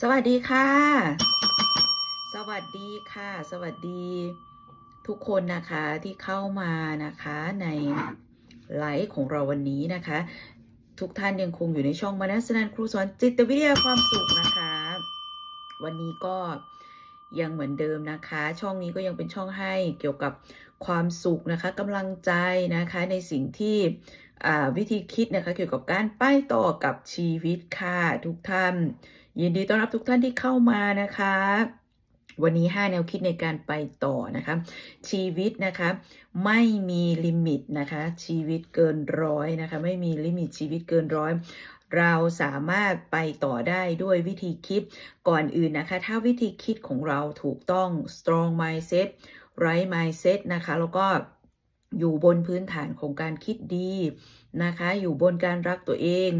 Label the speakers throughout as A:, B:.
A: สวัสดีค่ะ สวัสดีค่ะ สวัสดีทุกคนนะคะที่เข้ามานะคะในไลฟ์ของเราวันนี้นะคะ ทุกท่านยังคงอยู่ในช่องมานัสนันครูสอนจิตวิทยาความสุขนะคะ วันนี้ก็ยังเหมือนเดิมนะคะ ช่องนี้ก็ยังเป็นช่องให้เกี่ยวกับความสุขนะคะกำลังใจนะคะในสิ่งที่วิธีคิดนะคะเกี่ยวกับการไปต่อกับชีวิตค่ะทุกท่าน ยินดีต้อนรับทุกท่านที่เข้ามานะคะ วันนี้ 5 แนวคิดในการไปต่อนะคะ ชีวิตนะคะ ไม่มีลิมิตนะคะ ชีวิตเกินร้อยนะคะ ไม่มีลิมิตชีวิตเกินร้อยเราสามารถไปต่อได้ด้วยวิธีคิดก่อนอื่นนะคะ ถ้าวิธีคิดของเราถูกต้อง strong mindset right mindset นะคะ แล้วก็อยู่บนพื้นฐานของการคิดดี นะคะ อยู่บนการรักตัวเอง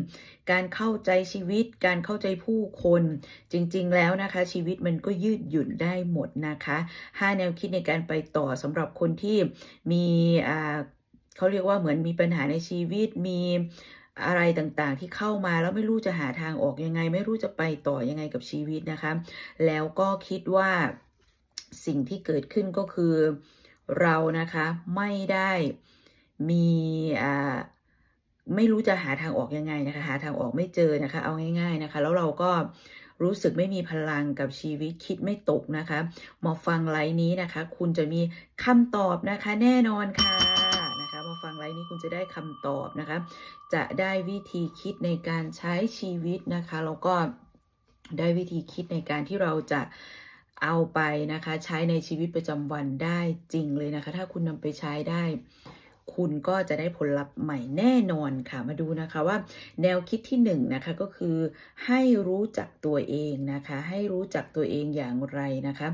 A: การเข้าใจชีวิต การเข้าใจผู้คน จริงๆแล้วนะคะ ชีวิตมันก็ยืดหยุ่นได้หมดนะคะ 5 แนวคิดในการไปต่อสำหรับคนที่มีเขาเรียกว่าเหมือนมีปัญหาในชีวิตมีอะไรต่างๆที่เข้ามาแล้วไม่รู้จะหาทางออกยังไง ไม่รู้จะไปต่อยังไงกับชีวิตนะคะ แล้วก็คิดว่าสิ่งที่เกิดขึ้นก็คือเรานะคะไม่ได้มีอ่า ไม่รู้จะหาทางออกยังไงนะคะ หาทางออกไม่เจอนะคะ เอาง่าย ๆนะคะ แล้วเราก็รู้สึกไม่มีพลังกับชีวิตคิดไม่ตกนะคะมาฟังไลฟ์นี้นะคะ คุณจะมีคำตอบนะคะ แน่นอนค่ะนะคะมาฟังไลฟ์นี้คุณจะได้คำตอบนะคะ จะได้วิธีคิดในการใช้ชีวิตนะคะแล้วก็ได้วิธีคิดในการที่เราจะเอาไปนะคะ ใช้ในชีวิตประจำวันได้จริงเลยนะคะ ถ้าคุณนำไปใช้ได้ คุณก็จะได้ผลลัพธ์ใหม่แน่นอนค่ะ มาดูนะคะว่าแนวคิดที่หนึ่งนะคะก็คือให้รู้จักตัวเองนะคะ ให้รู้จักตัวเองอย่างไรนะคะ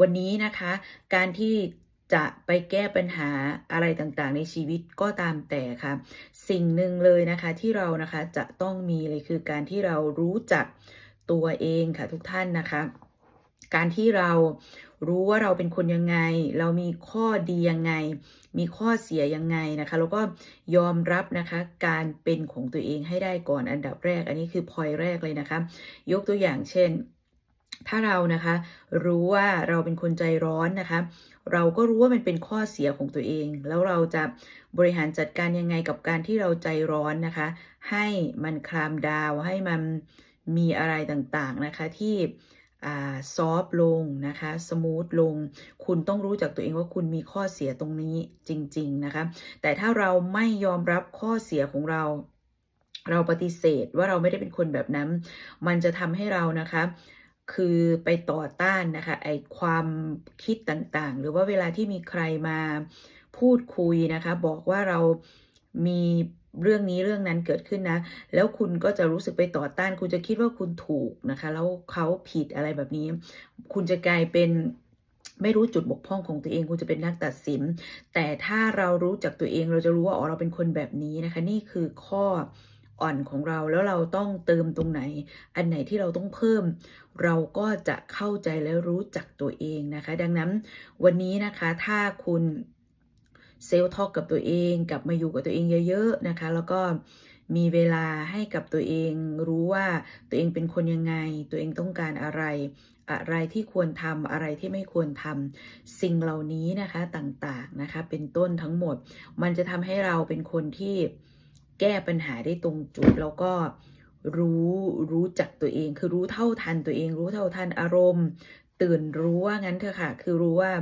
A: วันนี้นะคะการที่จะไปแก้ปัญหาอะไรต่างๆ ในชีวิตก็ตามแต่ค่ะ สิ่งหนึ่งเลยนะคะที่เรานะคะจะต้องมีเลยคือการที่เรารู้จักตัวเองค่ะทุกท่านนะคะ การที่เรารู้ว่าเราเป็นคนยังไง เรามีข้อดียังไง มีข้อเสียยังไงนะคะแล้วก็ยอมรับนะคะการเป็นของตัวเองให้ได้ก่อนอันดับแรก อันนี้คือพอยแรกเลยนะคะ ยกตัวอย่างเช่น ถ้าเรานะคะรู้ว่าเราเป็นคนใจร้อนนะคะ เราก็รู้ว่ามันเป็นข้อเสียของตัวเอง แล้วเราจะบริหารจัดการยังไงกับการที่เราใจร้อนนะคะ ให้มันคลามดาวให้มันมีอะไรต่างๆนะคะที่ ซอฟลงนะคะสมูทลง คุณต้องรู้จักตัวเองว่าคุณมีข้อเสียตรงนี้จริง ๆ นะคะ แต่ถ้าเราไม่ยอมรับข้อเสียของเรา เราปฏิเสธว่าเราไม่ได้เป็นคนแบบนั้น มันจะทำให้เรานะคะคือไปต่อต้านนะคะไอความคิดต่างๆ หรือว่าเวลาที่มีใครมาพูดคุยนะคะ บอกว่าเรามี เรื่องนี้เรื่องนั้นเกิดขึ้นนะ แล้วคุณก็จะรู้สึกไปต่อต้าน คุณจะคิดว่าคุณถูกนะคะ แล้วเขาผิดอะไรแบบนี้ คุณจะกลายเป็นไม่รู้จุดบกพร่องของตัวเองคุณจะเป็นนักตัดสิน แต่ถ้าเรารู้จักตัวเองเราจะรู้ว่าอ๋อเราเป็นคนแบบนี้นะคะ นี่คือข้ออ่อนของเราแล้วเราต้องเติมตรงไหน อันไหนที่เราต้องเพิ่ม เราก็จะเข้าใจและรู้จักตัวเองนะคะ ดังนั้นวันนี้นะคะถ้าคุณ เซลทอกกับตัวเองกลับมาอยู่กับตัวเองเยอะๆนะคะ แล้วก็มีเวลาให้กับตัวเอง รู้ว่าตัวเองเป็นคนยังไง ตัวเองต้องการอะไร อะไรที่ควรทำอะไรที่ไม่ควรทำสิ่งเหล่านี้นะคะต่างๆนะคะ เป็นต้นทั้งหมด มันจะทำให้เราเป็นคนที่แก้ปัญหาได้ตรงจุดแล้วก็รู้รู้จักตัวเอง คือรู้เท่าทันตัวเอง รู้เท่าทันอารมณ์ ตื่นรู้ว่างั้นเถอะค่ะ คือรู้ว่า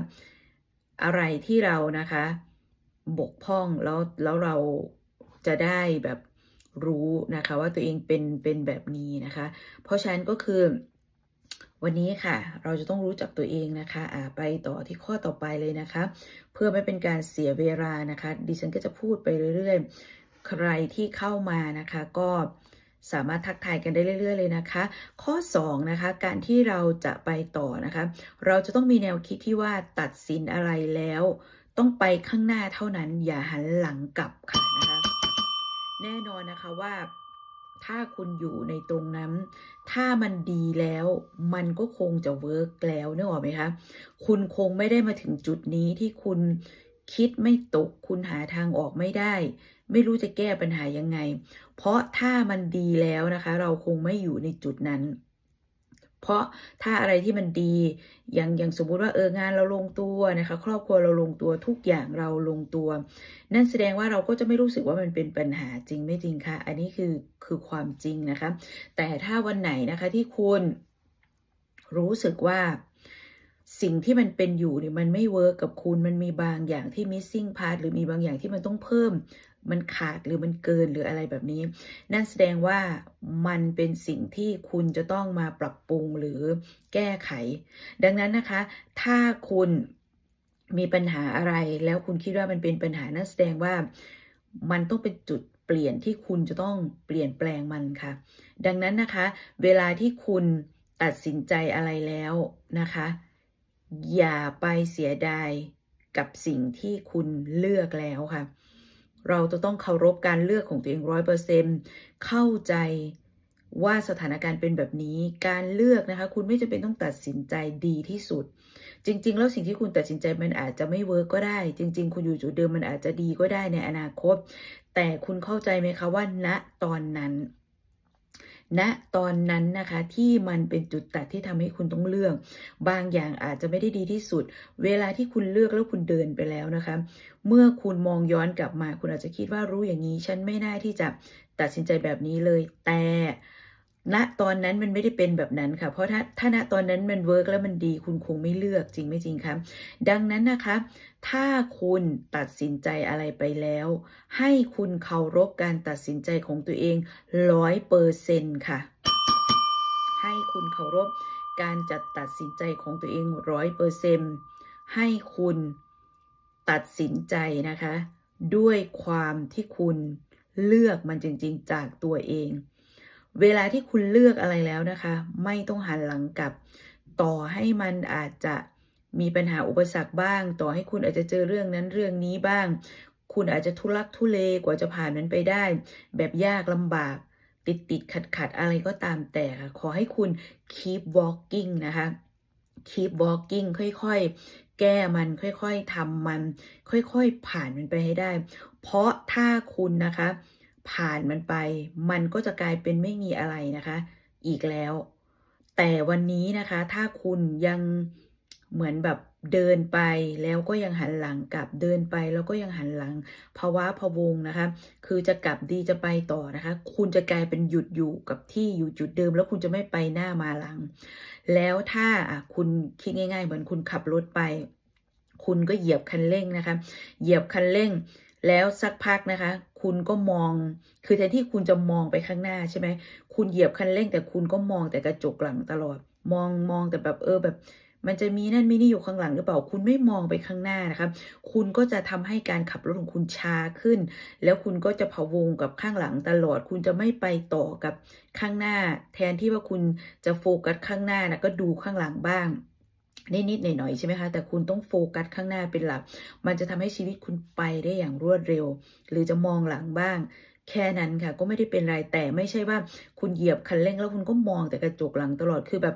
A: อะไรที่เรานะคะ บกพร่องแล้วแล้วเราจะได้แบบรู้นะคะว่าตัวเองเป็นเป็นแบบนี้นะคะ เพราะฉะนั้นก็คือ วันนี้ค่ะ เราจะต้องรู้จักตัวเองนะคะอ่าไปต่อที่ข้อต่อไปเลยนะคะ เพื่อไม่เป็นการเสียเวลานะคะ ดิฉันก็จะพูดไปเรื่อยๆ ใครที่เข้ามานะคะ ก็สามารถทักทายกันได้เรื่อย ๆ เลยนะคะ ข้อ2นะคะการที่เราจะไปต่อนะคะ เราจะต้องมีแนวคิดที่ว่าตัดสินอะไรแล้ว ต้องไปข้างหน้าเท่านั้น อย่าหันหลังกลับค่ะนะคะแน่นอนนะคะว่าถ้าคุณอยู่ในตรงนั้น ถ้ามันดีแล้ว มันก็คงจะเวิร์กแล้วนึกออกไหมคะ คุณคงไม่ได้มาถึงจุดนี้ที่คุณคิดไม่ตก คุณหาทางออกไม่ได้ ไม่รู้จะแก้ปัญหายังไง เพราะถ้ามันดีแล้วนะคะ เราคงไม่อยู่ในจุดนั้น เพราะถ้าอะไรที่มันดีอย่างอย่างสมมุติว่าเอองานเราลงตัวนะคะ ครอบครัวเราลงตัวทุกอย่างเราลงตัว นั่นแสดงว่าเราก็จะไม่รู้สึกว่ามันเป็นปัญหาจริงไม่จริงคะอันนี้คือคือความจริงนะคะ แต่ถ้าวันไหนนะคะที่คุณรู้สึกว่าสิ่งที่มันเป็นอยู่เนี่ยมันไม่เวิร์กกับคุณมันมีบางอย่างที่ missing part หรือมีบางอย่างที่มันต้องเพิ่ม มันขาดหรือมันเกินหรืออะไรแบบนี้ นั่นแสดงว่ามันเป็นสิ่งที่คุณจะต้องมาปรับปรุงหรือแก้ไข ดังนั้นนะคะ ถ้าคุณมีปัญหาอะไรแล้วคุณคิดว่ามันเป็นปัญหานั่นแสดงว่ามันต้องเป็นจุดเปลี่ยนที่คุณจะต้องเปลี่ยนแปลงมันค่ะ ดังนั้นนะคะ เวลาที่คุณตัดสินใจอะไรแล้วนะคะ อย่าไปเสียดายกับสิ่งที่คุณเลือกแล้วค่ะ เราจะต้องเคารพการเลือกของตัวเองร้อยเปอร์เซ็นเข้าใจว่าสถานการณ์เป็นแบบนี้ การเลือกนะคะ คุณไม่จำเป็นต้องตัดสินใจดีที่สุด จริง ๆ แล้วสิ่งที่คุณตัดสินใจมันอาจจะไม่เวิร์กก็ได้ จริง ๆ คุณอยู่จุดเดิมมันอาจจะดีก็ได้ในอนาคต แต่คุณเข้าใจไหมคะว่าณตอนนั้น ณตอนนั้นนะคะที่มันเป็นจุดตัดที่ทำให้คุณต้องเลือก บางอย่างอาจจะไม่ได้ดีที่สุด เวลาที่คุณเลือกแล้วคุณเดินไปแล้วนะคะ เมื่อคุณมองย้อนกลับมา คุณอาจจะคิดว่ารู้อย่างนี้ ฉันไม่น่าที่จะตัดสินใจแบบนี้เลยแต่ ณตอนนั้นมันไม่ได้เป็นแบบนั้นค่ะ เพราะถ้าถ้าณตอนนั้นมันเวิร์กแล้วมันดีคุณคงไม่เลือกจริงไม่จริงคะดังนั้นนะคะ ถ้าคุณตัดสินใจอะไรไปแล้ว ให้คุณเคารพการตัดสินใจของตัวเองร้อยเปอร์เซ็นค่ะ ให้คุณเคารพการจัดตัดสินใจของตัวเองร้อยเปอร์เซ็นให้คุณตัดสินใจนะคะ ด้วยความที่คุณเลือกมันจริง ๆ จากตัวเอง เวลาที่คุณเลือกอะไรแล้วนะคะ ไม่ต้องหันหลังกลับ ต่อให้มันอาจจะมีปัญหาอุปสรรคบ้าง ต่อให้คุณอาจจะเจอเรื่องนั้นเรื่องนี้บ้าง คุณอาจจะทุลักทุเลกว่าจะผ่านมันไปได้ แบบยากลำบาก ติดติดขัดขัดอะไรก็ตามแต่ค่ะ ขอให้คุณ keep walking นะคะ keep walking ค่อยๆ แก้มันค่อยๆทำมัน ค่อยๆ ผ่านมันไปให้ได้ เพราะถ้าคุณนะคะ ผ่านมันไป มันก็จะกลายเป็นไม่มีอะไรนะคะ อีกแล้ว แต่วันนี้นะคะ ถ้าคุณยังเหมือนแบบเดินไปแล้วก็ยังหันหลังกลับเดินไปแล้วก็ยังหันหลังภาวะพวงนะคะ คือจะกลับดีจะไปต่อนะคะ คุณจะกลายเป็นหยุดอยู่กับที่อยู่จุดเดิม แล้วคุณจะไม่ไปหน้ามาหลัง แล้วถ้าคุณคิดง่าย ๆ เหมือนคุณขับรถไป คุณก็เหยียบคันเร่งนะคะ เหยียบคันเร่ง แล้วสักพักนะคะ คุณก็มอง คือแทนที่คุณจะมองไปข้างหน้าใช่ไหม คุณเหยียบคันเร่ง แต่คุณก็มองแต่กระจกหลังตลอด มองมองแต่แบบเออแบบ มันจะมีนั่นมีนี่อยู่ข้างหลังหรือเปล่า คุณไม่มองไปข้างหน้านะคะ คุณก็จะทำให้การขับรถของคุณช้าขึ้น แล้วคุณก็จะพะวงกับข้างหลังตลอด คุณจะไม่ไปต่อกับข้างหน้า แทนที่ว่าคุณจะโฟกัสข้างหน้านะก็ดูข้างหลังบ้าง นิดๆหน่อยๆใช่ไหมคะ แต่คุณต้องโฟกัสข้างหน้าเป็นหลัก มันจะทำให้ชีวิตคุณไปได้อย่างรวดเร็ว หรือจะมองหลังบ้าง แค่นั้นค่ะ ก็ไม่ได้เป็นไรแต่ไม่ใช่ว่าคุณเหยียบคันเร่งแล้วคุณก็มองแต่กระจกหลังตลอดคือแบบ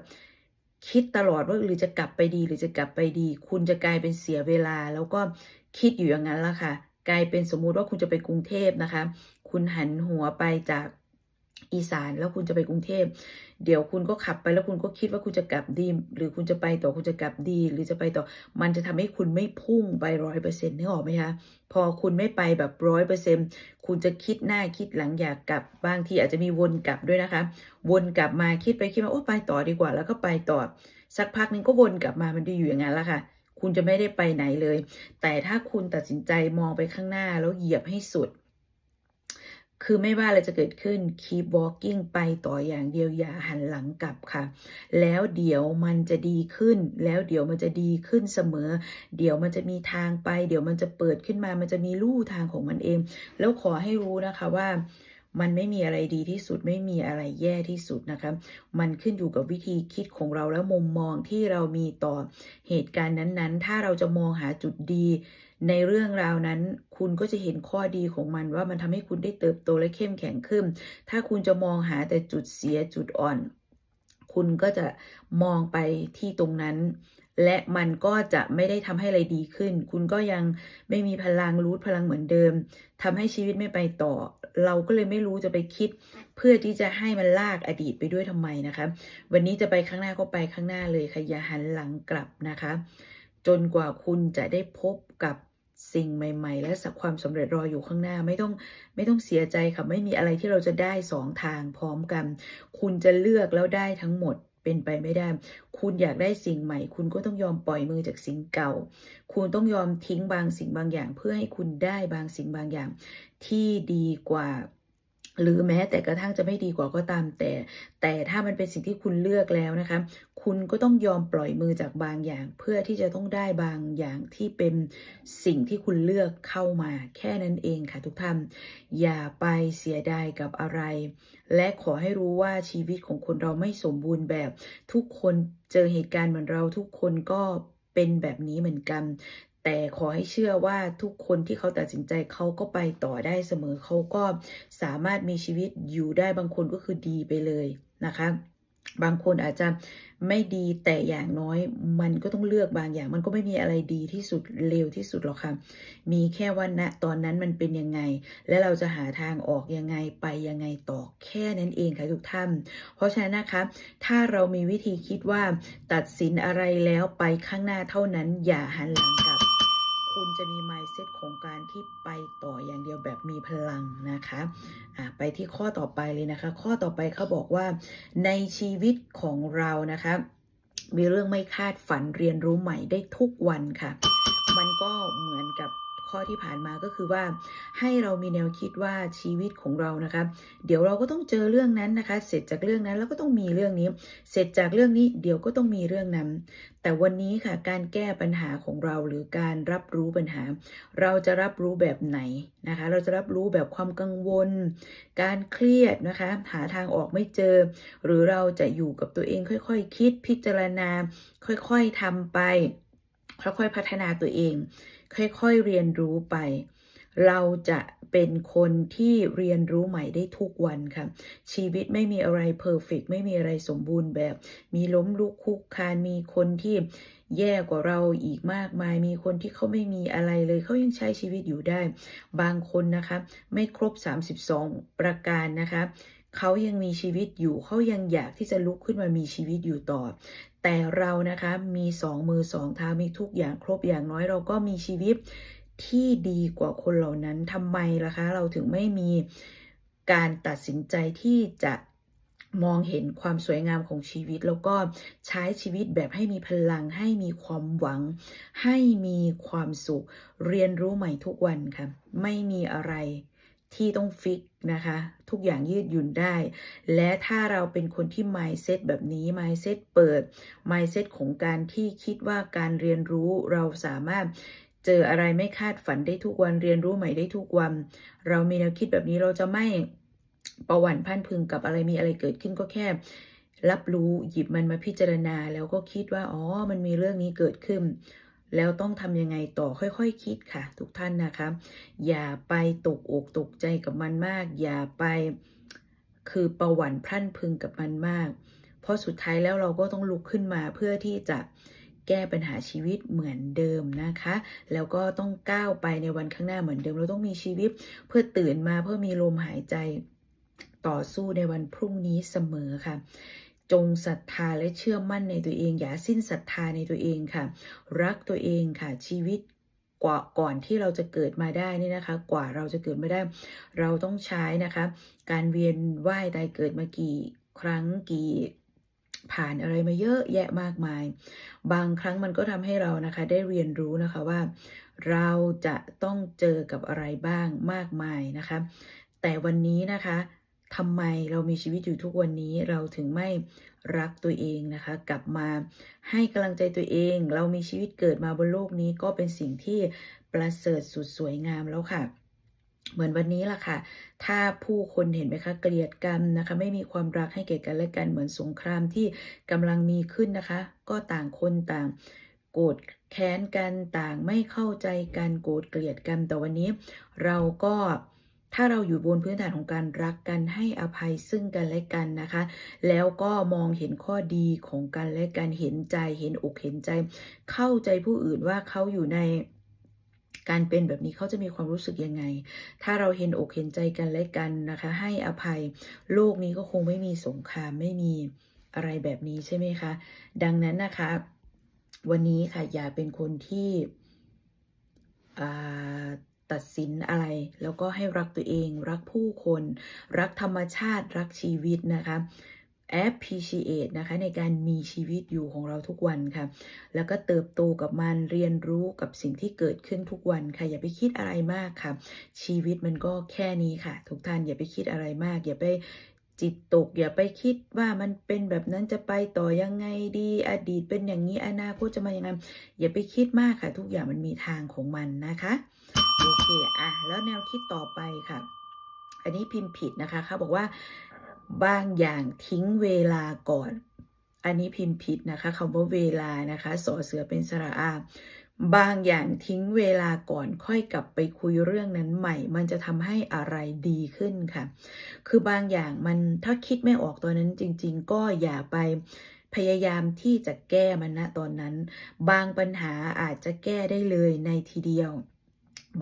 A: คิดตลอดว่าหรือจะกลับไปดีหรือจะกลับไปดี คุณจะกลายเป็นเสียเวลา แล้วก็คิดอยู่อย่างนั้นละค่ะ กลายเป็นสมมุติว่าคุณจะไปกรุงเทพนะคะ คุณหันหัวไปจาก อีสานแล้วคุณจะไปกรุงเทพ เดี๋ยวคุณก็ขับไปแล้วคุณก็คิดว่าคุณจะกลับดี หรือคุณจะไปต่อคุณจะกลับดี หรือจะไปต่อ มันจะทำให้คุณไม่พุ่งไปร้อยเปอร์เซ็นต์นึกออกไหมคะ พอคุณไม่ไปแบบร้อยเปอร์เซ็นต์คุณจะคิดหน้าคิดหลังอยากกลับบางทีอาจจะมีวนกลับด้วยนะคะ วนกลับมาคิดไปคิดมาโอ้ไปต่อดีกว่า แล้วก็ไปต่อ สักพักนึงก็วนกลับมามันดีอยู่อย่างนั้นละค่ะคุณจะไม่ได้ไปไหนเลย แต่ถ้าคุณตัดสินใจมองไปข้างหน้าแล้วเหยียบให้สุด คือไม่ว่าอะไรจะเกิดขึ้น keep walking ไปต่ออย่างเดียวอย่าหันหลังกลับค่ะ แล้วเดี๋ยวมันจะดีขึ้น แล้วเดี๋ยวมันจะดีขึ้นเสมอ เดี๋ยวมันจะมีทางไป เดี๋ยวมันจะเปิดขึ้นมา มันจะมีลู่ทางของมันเอง แล้วขอให้รู้นะคะว่ามันไม่มีอะไรดีที่สุดไม่มีอะไรแย่ที่สุดนะคะมันขึ้นอยู่กับวิธีคิดของเราและมุมมองที่เรามีต่อเหตุการณ์นั้นๆ ถ้าเราจะมองหาจุดดี ในเรื่องราวนั้น คุณก็จะเห็นข้อดีของมันว่ามันทำให้คุณได้เติบโตและเข้มแข็งขึ้น ถ้าคุณจะมองหาแต่จุดเสียจุดอ่อน คุณก็จะมองไปที่ตรงนั้น และมันก็จะไม่ได้ทำให้อะไรดีขึ้น คุณก็ยังไม่มีพลังรูทพลังเหมือนเดิมทำให้ชีวิตไม่ไปต่อ เราก็เลยไม่รู้จะไปคิด เพื่อที่จะให้มันลากอดีตไปด้วยทำไมนะคะ วันนี้จะไปข้างหน้าก็ไปข้างหน้าเลยค่ะอย่าหันหลังกลับนะคะจนกว่าคุณจะได้พบกับ สิ่งใหม่ ๆ และสักความสำเร็จรออยู่ข้างหน้าไม่ต้องไม่ต้องเสียใจค่ะไม่มีอะไรที่เราจะได้สองทางพร้อมกัน คุณจะเลือกแล้วได้ทั้งหมดเป็นไปไม่ได้ คุณอยากได้สิ่งใหม่ คุณก็ต้องยอมปล่อยมือจากสิ่งเก่า คุณต้องยอมทิ้งบางสิ่งบางอย่าง เพื่อให้คุณได้บางสิ่งบางอย่างที่ดีกว่า หรือแม้แต่กระทั่งจะไม่ดีกว่าก็ตามแต่ แต่ถ้ามันเป็นสิ่งที่คุณเลือกแล้วนะคะ คุณก็ต้องยอมปล่อยมือจากบางอย่าง เพื่อที่จะต้องได้บางอย่างที่เป็นสิ่งที่คุณเลือกเข้ามาแค่นั้นเองค่ะทุกท่านอย่าไปเสียดายกับอะไร และขอให้รู้ว่าชีวิตของคนเราไม่สมบูรณ์แบบ ทุกคนเจอเหตุการณ์เหมือนเราทุกคนก็เป็นแบบนี้เหมือนกัน แต่ขอให้เชื่อว่าทุกคนที่เขาตัดสินใจเขาก็ไปต่อได้เสมอเขาก็สามารถมีชีวิตอยู่ได้บางคนก็คือดีไปเลยนะคะบางคนอาจจะไม่ดีแต่อย่างน้อยมันก็ต้องเลือกบางอย่าง มันก็ไม่มีอะไรดีที่สุดเลวที่สุดหรอกค่ะ มีแค่ว่าณตอนนั้นมันเป็นยังไง และเราจะหาทางออกยังไงไปยังไงต่อแค่นั้นเองค่ะทุกท่าน เพราะฉะนั้นนะคะ ถ้าเรามีวิธีคิดว่าตัดสินอะไรแล้วไปข้างหน้าเท่านั้นอย่าหันหลังกลับ คุณจะมี mindset ของการที่ไปต่ออย่างเดียวแบบมีพลังนะคะะไปที่ข้อต่อไปเลยนะคะ ข้อต่อไปเขาบอกว่า ในชีวิตของเรานะคะ มีเรื่องไม่คาดฝันเรียนรู้ใหม่ได้ทุกวันค่ะ มันก็เหมือนกับ ข้อที่ผ่านมาก็คือว่าให้เรามีแนวคิดว่าชีวิตของเรานะคะ เดี๋ยวเราก็ต้องเจอเรื่องนั้นนะคะ เสร็จจากเรื่องนั้นแล้วก็ต้องมีเรื่องนี้ เสร็จจากเรื่องนี้เดี๋ยวก็ต้องมีเรื่องนั้น แต่วันนี้ค่ะการแก้ปัญหาของเราหรือการรับรู้ปัญหา เราจะรับรู้แบบไหนนะคะ เราจะรับรู้แบบความกังวล การเครียดนะคะหาทางออกไม่เจอ หรือเราจะอยู่กับตัวเองค่อยๆคคิดพิจารณา ค่อยๆทำไป ค่อยๆพัฒนาตัวเอง ค่อยๆเรียนรู้ไป เราจะเป็นคนที่เรียนรู้ใหม่ได้ทุกวันค่ะ ชีวิตไม่มีอะไรเพอร์เฟกไม่มีอะไรสมบูรณ์แบบ มีล้มลุกคลุกคลานมีคนที่แย่กว่าเราอีกมากมาย มีคนที่เขาไม่มีอะไรเลยเขายังใช้ชีวิตอยู่ได้ บางคนนะคะ ไม่ครบ 32 ประการนะคะ เขายังมีชีวิตอยู่เขายังอยากที่จะลุกขึ้นมามีชีวิตอยู่ต่อ แต่เรานะคะมีสองมือสองเท้ามีทุกอย่างครบอย่างน้อยเราก็มีชีวิตที่ดีกว่าคนเหล่านั้นทำไมล่ะคะ เราถึงไม่มีการตัดสินใจที่จะมองเห็นความสวยงามของชีวิต แล้วก็ใช้ชีวิตแบบให้มีพลัง ให้มีความหวัง ให้มีความสุข เรียนรู้ใหม่ทุกวันค่ะ ไม่มีอะไร ที่ต้องฟิกนะคะ ทุกอย่างยืดหยุ่นได้ และถ้าเราเป็นคนที่ mindset แบบนี้ mindset เปิด mindset ของการที่คิดว่าการเรียนรู้เราสามารถเจออะไรไม่คาดฝันได้ทุกวันเรียนรู้ใหม่ได้ทุกวัน เรามีแนวคิดแบบนี้เราจะไม่ประวันพันพึงกับอะไรมีอะไรเกิดขึ้นก็แค่รับรู้หยิบมันมาพิจารณา แล้วก็คิดว่าอ๋อมันมีเรื่องนี้เกิดขึ้น แล้วต้องทำยังไงต่อค่อยๆคคิดค่ะ ทุกท่านนะคะ อย่าไปตกอกตกใจกับมันมาก อย่าไปคือประหวั่นพรั่นพึงกับมันมาก เพราะสุดท้ายแล้วเราก็ต้องลุกขึ้นมาเพื่อที่จะแก้ปัญหาชีวิตเหมือนเดิมนะคะ แล้วก็ต้องก้าวไปในวันข้างหน้าเหมือนเดิม เราต้องมีชีวิตเพื่อตื่นมาเพื่อมีลมหายใจต่อสู้ในวันพรุ่งนี้เสมอค่ะ จงศรัทธาและเชื่อมั่นในตัวเอง อย่าสิ้นศรัทธาในตัวเองค่ะ รักตัวเองค่ะชีวิตกว่าก่อนที่เราจะเกิดมาได้นี่นะคะ กว่าเราจะเกิดมาได้ เราต้องใช้นะคะ การเวียนว่ายตายเกิดมากี่ครั้งกี่ผ่านอะไรมาเยอะแยะมากมาย บางครั้งมันก็ทำให้เรานะคะ ได้เรียนรู้นะคะว่า เราจะต้องเจอกับอะไรบ้างมากมายนะคะ แต่วันนี้นะคะ ทำไมเรามีชีวิตอยู่ทุกวันนี้เราถึงไม่รักตัวเองนะคะ กลับมาให้กำลังใจตัวเอง เรามีชีวิตเกิดมาบนโลกนี้ก็เป็นสิ่งที่ประเสริฐสุดสวยงามแล้วค่ะ เหมือนวันนี้ล่ะค่ะ ถ้าผู้คนเห็นไหมคะ เกลียดกันนะคะ ไม่มีความรักให้แก่กันและกันเหมือนสงครามที่กำลังมีขึ้นนะคะ ก็ต่างคนต่างโกรธแค้นกันต่างไม่เข้าใจกันโกรธเกลียดกันแต่วันนี้เราก็ ถ้าเราอยู่บนพื้นฐานของการรักกันให้อภัยซึ่งกันและกันนะคะ แล้วก็มองเห็นข้อดีของกันและกันเห็นใจเห็นอกเห็นใจ เข้าใจผู้อื่นว่าเขาอยู่ในการเป็นแบบนี้เขาจะมีความรู้สึกยังไง ถ้าเราเห็นอกเห็นใจกันและกันนะคะ ให้อภัยโลกนี้ก็คงไม่มีสงครามไม่มีอะไรแบบนี้ใช่ไหมคะ ดังนั้นนะคะ วันนี้ค่ะอย่าเป็นคนที่อ่า ตัดสินอะไร แล้วก็ให้รักตัวเอง รักผู้คน รักธรรมชาติ รักชีวิตนะคะ appreciate นะคะในการมีชีวิตอยู่ของเราทุกวันค่ะ แล้วก็เติบโตกับมันเรียนรู้กับสิ่งที่เกิดขึ้นทุกวันค่ะ อย่าไปคิดอะไรมากค่ะ ชีวิตมันก็แค่นี้ค่ะ ทุกท่านอย่าไปคิดอะไรมาก อย่าไปจิตตก อย่าไปคิดว่ามันเป็นแบบนั้นจะไปต่อยังไงดีอดีตเป็นอย่างนี้อนาคตจะมาอยังไงอย่าไปคิดมากค่ะ ทุกอย่างมันมีทางของมันนะคะ โอเคอะแล้วแนวคิดต่อไปค่ะ อันนี้พิมพ์ผิดนะคะเขาบอกว่าบางอย่างทิ้งเวลาก่อน อันนี้พิมพ์ผิดนะคะคำว่าเวลานะคะสอเสือเป็นสระอาบางอย่างทิ้งเวลาก่อนค่อยกลับไปคุยเรื่องนั้นใหม่ มันจะทำให้อะไรดีขึ้นค่ะ คือบางอย่างมันถ้าคิดไม่ออกตอนนั้นจริง ๆ ก็อย่าไปพยายามที่จะแก้มันณตอนนั้น บางปัญหาอาจจะแก้ได้เลยในทีเดียว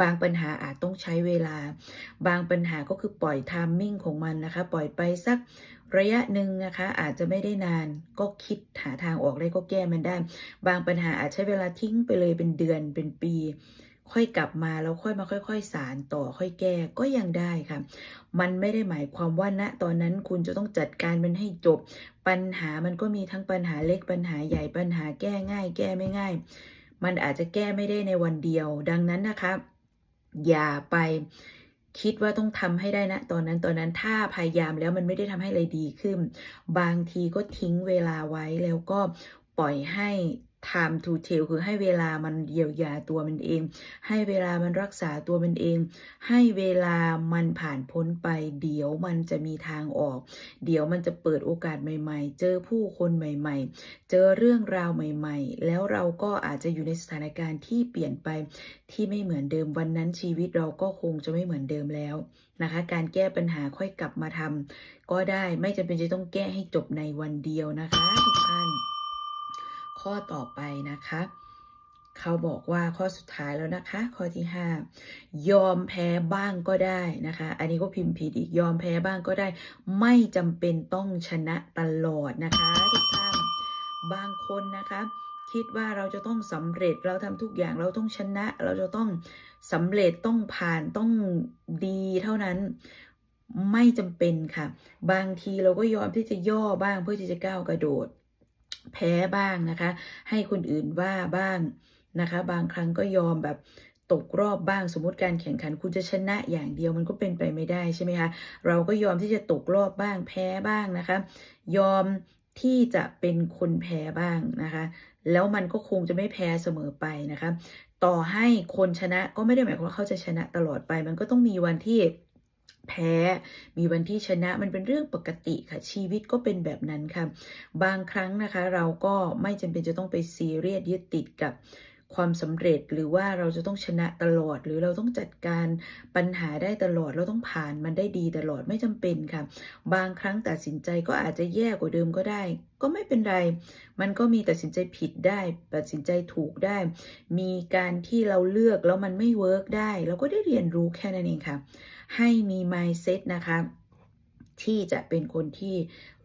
A: บางปัญหาอาจต้องใช้เวลา บางปัญหาก็คือปล่อยไทามมิ่งของมันนะคะ ปล่อยไปสักระยะหนึ่งนะคะ อาจจะไม่ได้นานก็คิดหาทางออกได้ก็แก้มันได้ บางปัญหาอาจใช้เวลาทิ้งไปเลยเป็นเดือนเป็นปี ค่อยกลับมาแล้วค่อยมาค่อย ๆ สารต่อค่อยแก้ก็ยังได้ค่ะ มันไม่ได้หมายความว่าณตอนนั้นคุณจะต้องจัดการมันให้จบ ปัญหามันก็มีทั้งปัญหาเล็กปัญหาใหญ่ปัญหาแก้ง่าย แก้ไม่ง่าย มันอาจจะแก้ไม่ได้ในวันเดียว ดังนั้นนะคะ อย่าไปคิดว่าต้องทำให้ได้นะ ตอนนั้นตอนนั้นถ้าพยายามแล้วมันไม่ได้ทำให้อะไรดีขึ้น บางทีก็ทิ้งเวลาไว้แล้วก็ปล่อยให้ time to tell คือให้เวลามันเยียวยาตัวมันเอง ให้เวลามันรักษาตัวมันเอง ให้เวลามันผ่านพ้นไป เดี๋ยวมันจะมีทางออก เดี๋ยวมันจะเปิดโอกาสใหม่ๆ เจอผู้คนใหม่ๆ เจอเรื่องราวใหม่ๆ แล้วเราก็อาจจะอยู่ในสถานการณ์ที่เปลี่ยนไปที่ไม่เหมือนเดิมวันนั้นชีวิตเราก็คงจะไม่เหมือนเดิมแล้วนะคะ การแก้ปัญหาค่อยกลับมาทำก็ได้ไม่จำเป็นจะต้องแก้ให้จบในวันเดียวนะคะทุกท่าน ข้อต่อไปนะคะ เขาบอกว่าข้อสุดท้ายแล้วนะคะ ข้อที่ 5 ยอมแพ้บ้างก็ได้นะคะ อันนี้ก็พิมพ์ผิดอีกยอมแพ้บ้างก็ได้ ไม่จำเป็นต้องชนะตลอดนะคะทุกท่านบางคนนะคะคิดว่าเราจะต้องสำเร็จเราทำทุกอย่างเราต้องชนะ เราจะต้องสำเร็จต้องผ่านต้องดีเท่านั้นไม่จำเป็นค่ะ บางทีเราก็ยอมที่จะย่อบ้างเพื่อที่จะก้าวกระโดด แพ้บ้างนะคะ ให้คนอื่นว่าบ้างนะคะ บางครั้งก็ยอมแบบตกรอบบ้างสมมติการแข่งขันคุณจะชนะอย่างเดียวมันก็เป็นไปไม่ได้ใช่ไหมคะเราก็ยอมที่จะตกรอบบ้างแพ้บ้างนะคะ ยอมที่จะเป็นคนแพ้บ้างนะคะ แล้วมันก็คงจะไม่แพ้เสมอไปนะคะ ต่อให้คนชนะก็ไม่ได้หมายความว่าเขาจะชนะตลอดไป มันก็ต้องมีวันที่ แพ้ มีวันที่ชนะมันเป็นเรื่องปกติค่ะ ชีวิตก็เป็นแบบนั้นค่ะ บางครั้งนะคะ เราก็ไม่จำเป็นจะต้องไปซีเรียสยึดติดกับ ความสำเร็จหรือว่าเราจะต้องชนะตลอด หรือเราต้องจัดการปัญหาได้ตลอด เราต้องผ่านมันได้ดีตลอดไม่จำเป็นค่ะ บางครั้งตัดสินใจก็อาจจะแย่กว่าเดิมก็ได้ ก็ไม่เป็นไร มันก็มีตัดสินใจผิดได้ตัดสินใจถูกได้ มีการที่เราเลือกแล้วมันไม่เวิร์กได้ เราก็ได้เรียนรู้แค่นั้นเองค่ะ ให้มี mindset นะคะ ที่จะเป็นคนที่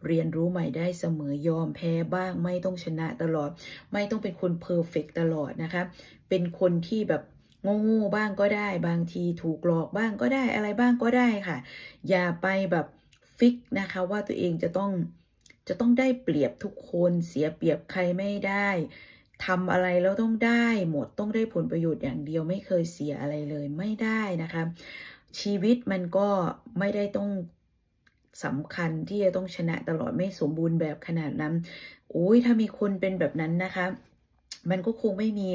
A: เรียนรู้ใหม่ได้เสมอยอมแพ้บ้าง ไม่ต้องชนะตลอด ไม่ต้องเป็นคนเพอร์เฟกตลอดนะคะ เป็นคนที่แบบโง่ๆบ้างก็ได้ บางทีถูกหลอกบ้างก็ได้อะไรบ้างก็ได้ค่ะ อย่าไปแบบฟิกนะคะว่าตัวเองจะต้องจะต้องได้เปรียบทุกคนเสียเปรียบใครไม่ได้ทำอะไรแล้วต้องได้หมดต้องได้ผลประโยชน์อย่างเดียวไม่เคยเสียอะไรเลยไม่ได้นะคะ ชีวิตมันก็ไม่ได้ต้อง สำคัญที่จะต้องชนะตลอดไม่สมบูรณ์แบบขนาดนั้น โอ้ยถ้ามีคนเป็นแบบนั้นนะคะมันก็คงไม่มี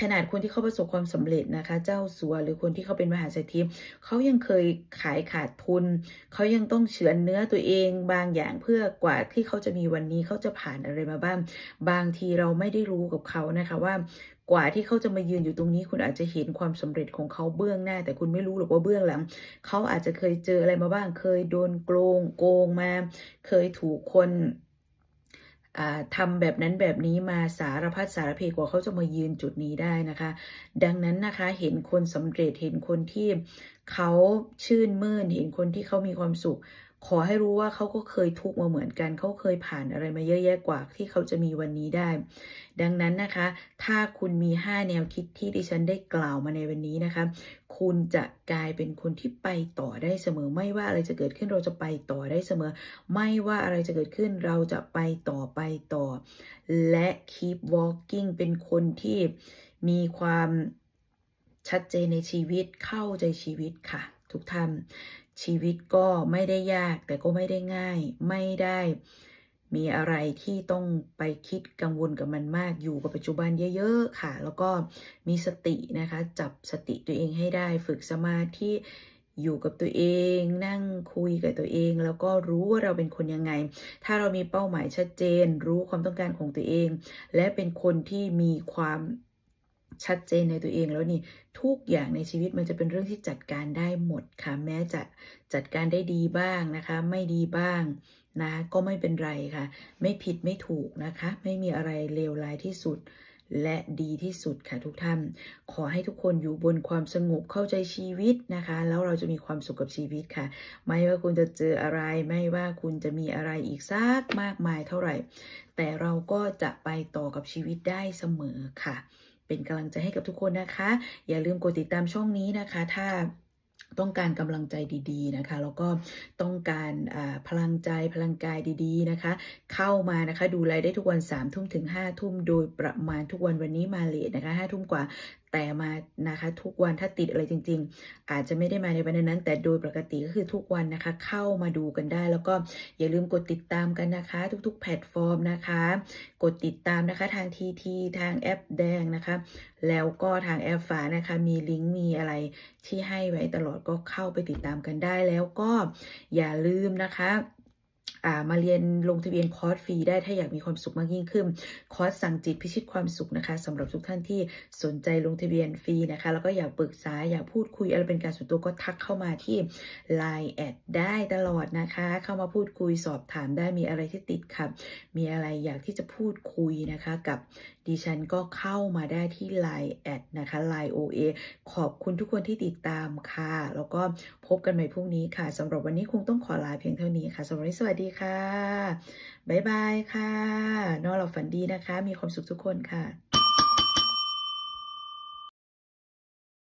A: ขนาดคนที่เขาประสบความสำเร็จนะคะ เจ้าสัวหรือคนที่เขาเป็นมหาเศรษฐีเขายังเคยขายขาดทุน เขายังต้องเฉือนเนื้อตัวเองบางอย่างเพื่อกว่าที่เขาจะมีวันนี้เขาจะผ่านอะไรมาบ้าง บางทีเราไม่ได้รู้กับเขานะคะว่า กว่าที่เขาจะมายืนอยู่ตรงนี้ คุณอาจจะเห็นความสำเร็จของเขาเบื้องหน้า แต่คุณไม่รู้หรอกว่าเบื้องหลัง เขาอาจจะเคยเจออะไรมาบ้าง เคยโดนโกงโกงมา เคยถูกคนอ่าทำแบบนั้นแบบนี้มาสารพัดสารเพกว่าเขาจะมายืนจุดนี้ได้นะคะ ดังนั้นนะคะเห็นคนสำเร็จเห็นคนที่เขาชื่นมื่นเห็นคนที่เขามีความสุข ขอให้รู้ว่าเขาก็เคยทุกข์มาเหมือนกัน เขาเคยผ่านอะไรมาเยอะแยะกว่าที่เขาจะมีวันนี้ได้ ดังนั้นนะคะ ถ้าคุณมี 5 แนวคิดที่ดิฉันได้กล่าวมาในวันนี้นะคะ คุณจะกลายเป็นคนที่ไปต่อได้เสมอ ไม่ว่าอะไรจะเกิดขึ้นเราจะไปต่อได้เสมอ ไม่ว่าอะไรจะเกิดขึ้นเราจะไปต่อไปต่อ และ keep walking เป็นคนที่มีความชัดเจนในชีวิตเข้าใจชีวิตค่ะ ทุกท่าน ชีวิตก็ไม่ได้ยากแต่ก็ไม่ได้ง่าย ไม่ได้มีอะไรที่ต้องไปคิดกังวลกับมันมากอยู่กับปัจจุบันเยอะ ๆ ค่ะ แล้วก็มีสตินะคะ จับสติตัวเองให้ได้ฝึกสมาธิอยู่กับตัวเอง นั่งคุยกับตัวเอง แล้วก็รู้ว่าเราเป็นคนยังไง ถ้าเรามีเป้าหมายชัดเจน รู้ความต้องการของตัวเอง และเป็นคนที่มีความ ชัดเจนในตัวเองแล้วนี่ทุกอย่างในชีวิตมันจะเป็นเรื่องที่จัดการได้หมดค่ะ แม้จะจัดการได้ดีบ้างนะคะ ไม่ดีบ้างนะก็ไม่เป็นไรค่ะ ไม่ผิดไม่ถูกนะคะ ไม่มีอะไรเลวร้ายที่สุดและดีที่สุดค่ะทุกท่าน ขอให้ทุกคนอยู่บนความสงบเข้าใจชีวิตนะคะ แล้วเราจะมีความสุขกับชีวิตค่ะ ไม่ว่าคุณจะเจออะไร ไม่ว่าคุณจะมีอะไรอีกซักมากมายเท่าไหร่ แต่เราก็จะไปต่อกับชีวิตได้เสมอค่ะ เป็นกำลังใจให้กับทุกคนนะคะ อย่าลืมกดติดตามช่องนี้นะคะ ถ้าต้องการกำลังใจดีๆนะคะ แล้วก็ต้องการพลังใจพลังกายดีๆนะคะ เข้ามานะคะดูไลฟ์ได้ทุกวัน3ามทุ่มถึง5้าทุ่มโดยประมาณทุกวันวันนี้มาเลทนะคะห้าทุ่มกว่า แต่มานะคะทุกวันถ้าติดอะไรจริง ๆ อาจจะไม่ได้มาในวันนั้น แต่โดยปกติก็คือทุกวันนะคะ เข้ามาดูกันได้ แล้วก็อย่าลืมกดติดตามกันนะคะ ทุกๆ แพลตฟอร์มนะคะ กดติดตามนะคะทางทีทีทางแอปแดงนะคะ แล้วก็ทางแอปฟ้านะคะ มีลิงก์มีอะไรที่ให้ไว้ตลอดก็เข้าไปติดตามกันได้แล้วก็อย่าลืมนะคะ มาเรียนลงทะเบียนคอร์สฟรีได้ถ้าอยากมีความสุขมากยิ่งขึ้น คอร์สสั่งจิตพิชิตความสุขนะคะสำหรับทุกท่านที่สนใจลงทะเบียนฟรีนะคะ แล้วก็อยากปรึกษาอยากพูดคุยอะไรเป็นการส่วนตัวก็ทักเข้ามาที่ Line แอดได้ตลอดนะคะ เข้ามาพูดคุยสอบถามได้มีอะไรที่ติดขัดมีอะไรอยากที่จะพูดคุยนะคะกับ ดิฉันก็เข้ามาได้ที่ Line แอดนะคะ Line OA ขอบคุณทุกคนที่ติดตามค่ะ แล้วก็พบกันใหม่พรุ่งนี้ค่ะสำหรับวันนี้คงต้องขอลาเพียงเท่านี้ค่ะสำหรับวันนี้สวัสดีค่ะ บ๊ายบายค่ะ นอนหลับฝันดีนะคะ มีความสุขทุกคนค่ะ